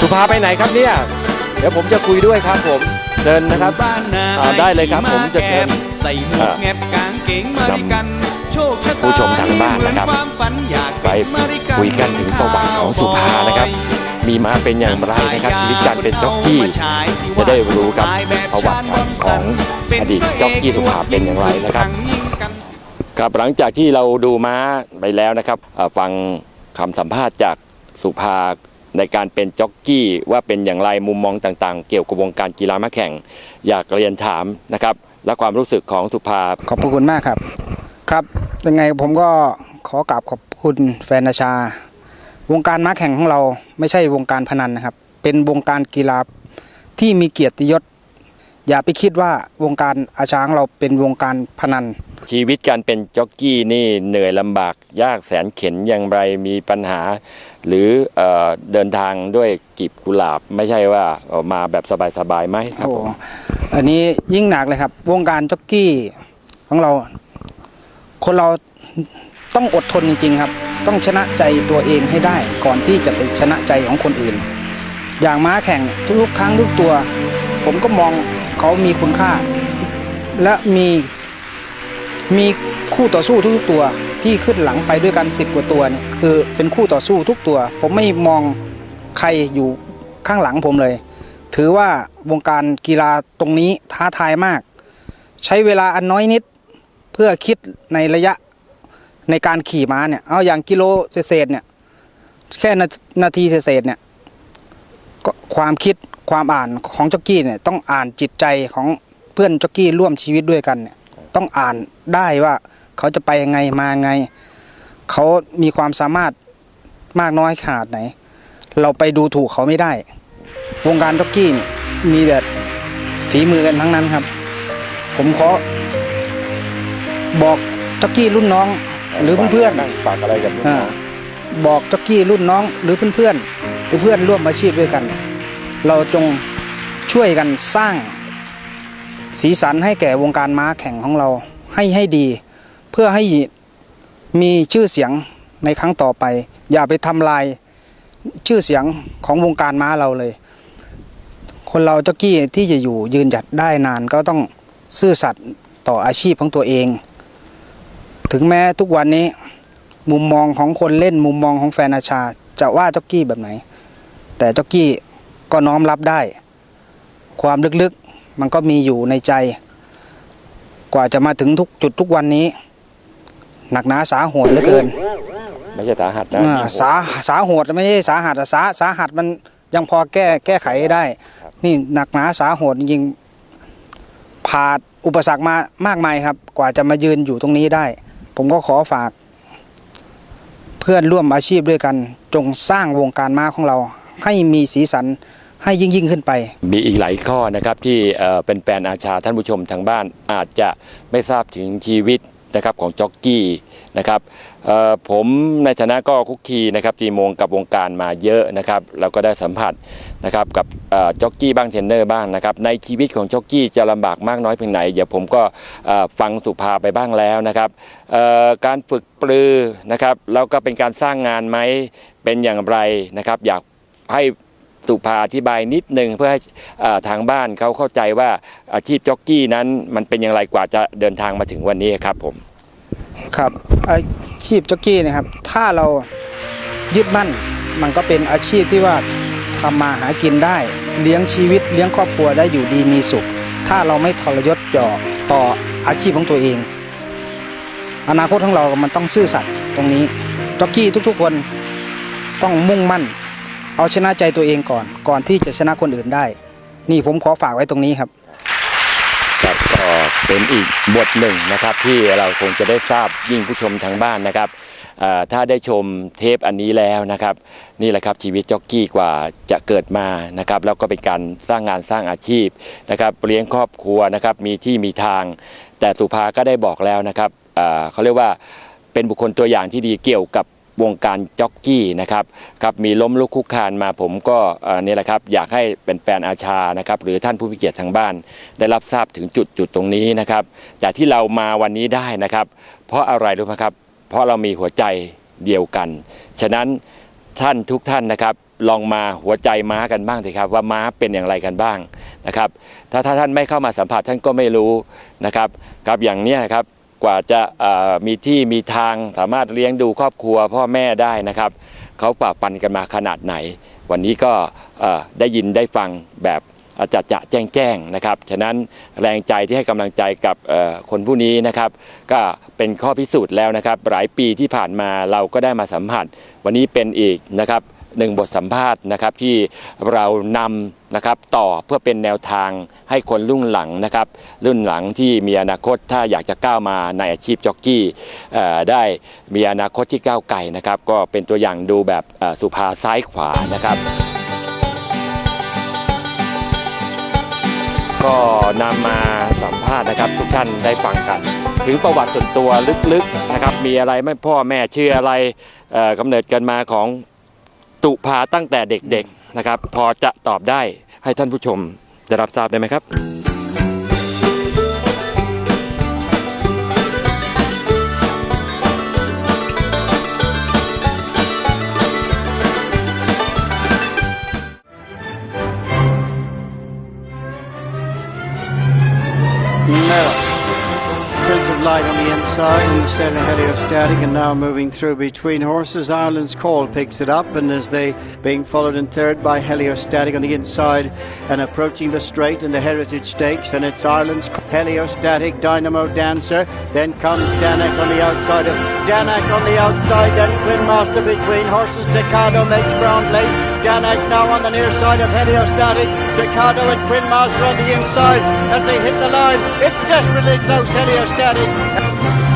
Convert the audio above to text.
สุภาไปไหนครับเนี่ย เดี๋ยวผมจะคุยด้วยครับผมเชิญนะครับบ้านนาอ่าได้เลยครับผมจะเชิญใส่หมวกแงบกางเกงมาริกันโชคชะตาผู้ชมทางบ้านนะครับเหมือความฝันอยากไปเป็นมาริกันคุยกันถึงประวัติของสุภานะครับ มีมาเป็นอย่างไรนะครับชีวิตการเป็นจ็อกกี้จะได้รู้กับประวัติของอดีตจ็อกกี้สุภาเป็นอย่างไรนะครับครับหลังจากที่เราดูม้าไปแล้วนะครับเอ่อฟังคำสัมภาษณ์จากสุภา ในการเป็นจ็อกกี้ว่าเป็นอย่างไรมุมมองต่างๆ เกี่ยวกับวงการกีฬาม้าแข่ง อยากเรียนถามนะครับ และความรู้สึกของสุภาขอบพระคุณมากครับ ครับยังไงผมก็ขอกราบขอบคุณแฟนนาชา วงการม้าแข่งของเราไม่ใช่วงการพนันนะครับ เป็นวงการกีฬาที่มีเกียรติยศ อย่าไปคิดว่าวงการอาช้างเราเป็นวงการพนัน ชีวิตการเป็นจ็อกกี้นี่เหนื่อยลำบากยากแสนเข็นอย่างไรมีปัญหา หรือเออเดินทางด้วยกีบกุหลาบไม่ใช่ว่าออกมาแบบสบายๆไหมครับโอ้ผมอันนี้ยิ่งหนักเลยครับ วงการจ็อกกี้ของเรา คนเราต้องอดทนจริง ๆ ครับ ต้องชนะใจตัวเองให้ได้ ก่อนที่จะไปชนะใจของคนอื่น อย่างม้าแข่งทุกๆครั้งทุกตัว ผมก็มองเขามีคุณค่า และมี มีคู่ต่อสู้ทุกๆตัวที่ขึ้นหลังไปด้วยกันสิบกว่าตัวเนี่ยคือเป็นคู่ต่อสู้ทุกตัว ผมไม่มองใครอยู่ข้างหลังผมเลย ถือว่าวงการกีฬาตรงนี้ท้าทายมาก ใช้เวลาอันน้อยนิดเพื่อคิดในระยะในการขี่ม้าเนี่ยเอาอย่างกิโลเศษเนี่ยแค่นานาทีเศษเนี่ยก็ความคิดความอ่านของจ็อกกี้เนี่ยต้องอ่านจิตใจของเพื่อนจ็อกกี้ร่วมชีวิตด้วยกันเนี่ย ต้องอ่านได้ว่าเขาจะไปยังไงมาไง เขามีความสามารถมากน้อยขนาดไหน เราไปดูถูกเขาไม่ได้ วงการจ็อกกี้นี่มีแต่ฝีมือกันทั้งนั้นครับ ผมขอบอกจ็อกกี้รุ่นน้องหรือเพื่อนนั่งปากอะไรกันๆอ่าบอกจ็อกกี้รุ่นน้องหรือเพื่อนๆหรือเพื่อนร่วมอาชีพด้วยกัน เราจงช่วยกันสร้าง สีสันให้แก่วงการม้าแข่งของเราให้ให้ดี เพื่อให้มีชื่อเสียงในครั้งต่อไป อย่าไปทำลายชื่อเสียงของวงการม้าเราเลย คนเราจ็อกกี้ที่จะอยู่ยืนหยัดได้นานก็ต้องซื่อสัตย์ต่ออาชีพของตัวเอง ถึงแม้ทุกวันนี้ มุมมองของคนเล่นมุมมองของแฟนอาชา จะว่าจ็อกกี้แบบไหน แต่จ็อกกี้ก็น้อมรับได้ ความลึกๆ มันก็มีอยู่ในใจ กว่าจะมาถึงทุกจุดทุกวันนี้ หนักหนาสาหัสเหลือเกินไม่ใช่สาหัสนะอ่าสาสาหัสไม่ใช่สาหัสอะสาสาหัสมันยังพอแก้แก้ไขได้ นี่หนักหนาสาหัสจริงๆผ่านอุปสรรคมามากมายครับ กว่าจะมายืนอยู่ตรงนี้ได้ ผมก็ขอฝาก เพื่อนร่วมอาชีพด้วยกัน จงสร้างวงการม้าของเรา ให้มีสีสัน ให้ยิ่งยิ่งขึ้นไป มีอีกหลายข้อนะครับที่เป็นแฟนอาชาท่านผู้ชมทางบ้านอาจจะไม่ทราบถึงชีวิตนะครับของจ็อกกี้นะครับผมในฐานะก็คุกคีนะครับตีมงกับวงการมาเยอะนะครับแล้วก็ได้สัมผัสนะครับกับจ็อกกี้บ้างเทรนเนอร์บ้างนะครับในชีวิตของจ็อกกี้จะลำบากมากน้อยเพียงไหนเดี๋ยวผมก็ฟังสุภาไปบ้างแล้วนะครับการฝึกปลือนะครับแล้วก็เป็นการสร้างงานไหมเป็นอย่างไรนะครับอยากให้ สุภาอธิบายนิดนึงเพื่อให้ทางบ้านเขาเข้าใจว่าอาชีพจ็อกกี้นั้น มันเป็นอย่างไรกว่าจะเดินทางมาถึงวันนี้ครับผม ครับอาชีพจ็อกกี้นะครับ ถ้าเรายึดมั่นมันก็เป็นอาชีพที่ว่าทำมาหากินได้ เลี้ยงชีวิตเลี้ยงครอบครัวได้อยู่ดีมีสุข ถ้าเราไม่ทรยศหยอกต่ออาชีพของตัวเอง อนาคตของเรามันต้องซื่อสัตย์ตรงนี้จ็อกกี้ทุกๆคนต้องมุ่งมั่น เอาชนะใจตัวเองก่อน ก่อนที่จะชนะคนอื่นได้ นี่ผมขอฝากไว้ตรงนี้ครับครับก็เป็นอีกบทหนึ่งนะครับที่เราคงจะได้ทราบยิ่งผู้ชมทางบ้านนะครับถ้าได้ชมเทปอันนี้แล้วนะครับ นี่แหละครับชีวิตจ็อกกี้กว่าจะเกิดมานะครับ แล้วก็เป็นการสร้างงานสร้างอาชีพนะครับเลี้ยงครอบครัวนะครับมีที่มีทาง แต่สุภาก็ได้บอกแล้วนะครับเขาเรียกว่าเป็นบุคคลตัวอย่างที่ดีเกี่ยวกับ วงการจ็อกกี้นะครับครับมีล้มลุกคุกคานมาผมก็นี่แหละครับอยากให้เป็นแฟนอาชานะครับหรือท่านผู้มีเกียรติทางบ้าน ได้รับทราบถึงจุดจุดตรงนี้นะครับจากที่เรามาวันนี้ได้นะครับ เพราะอะไรรู้ไหมครับ เพราะเรามีหัวใจเดียวกัน ฉะนั้นท่านทุกท่านนะครับลองมาหัวใจม้ากันบ้างสิครับว่าม้าเป็นอย่างไรกันบ้างนะครับถ้าถ้าท่านไม่เข้ามาสัมผัสท่านก็ไม่รู้นะครับครับอย่างนี้นะครับ กว่าจะมีที่มีทางสามารถเลี้ยงดูครอบครัวพ่อแม่ได้นะครับเขาป่าปันกันมาขนาดไหน วันนี้ก็ได้ยินได้ฟังแบบจะจะแจ้งแจ้งนะครับ ฉะนั้นแรงใจที่ให้กำลังใจกับคนผู้นี้นะครับ ก็เป็นข้อพิสูจน์แล้วนะครับ หลายปีที่ผ่านมาเราก็ได้มาสัมผัส วันนี้เป็นอีกนะครับ หนึ่งบทสัมภาษณ์นะครับที่เรานำนะครับต่อเพื่อเป็นแนวทางให้คนรุ่นหลังนะครับ รุ่นหลังที่มีอนาคตถ้าอยากจะก้าวมาในอาชีพจ็อกกี้ได้มีอนาคตที่ก้าวไกลนะครับ ก็เป็นตัวอย่างดูแบบสุภาซ้ายขวานะครับ ก็นำมาสัมภาษณ์นะครับ ทุกท่านได้ฟังกัน ถึงประวัติส่วนตัวลึกๆนะครับ มีอะไรไม่พ่อแม่ชื่ออะไรกำเนิดกันมาของ ตุภาตั้งแต่เด็กๆนะครับ พอจะตอบได้ให้ท่านผู้ชมได้รับทราบได้ไหมครับ On the inside and the centre heliostatic and now moving through between horses. Ireland's Call picks it up and as they being followed in third by heliostatic on the inside and approaching the straight and the heritage stakes and it's Ireland's heliostatic dynamo dancer. Then comes Danak on the outside of Danak on the outside then Quinn Master between horses. Decado makes ground late. Danak now on the near side of heliostatic. Decado and Quinn Master on the inside as they hit the line. It's desperately close heliostatic.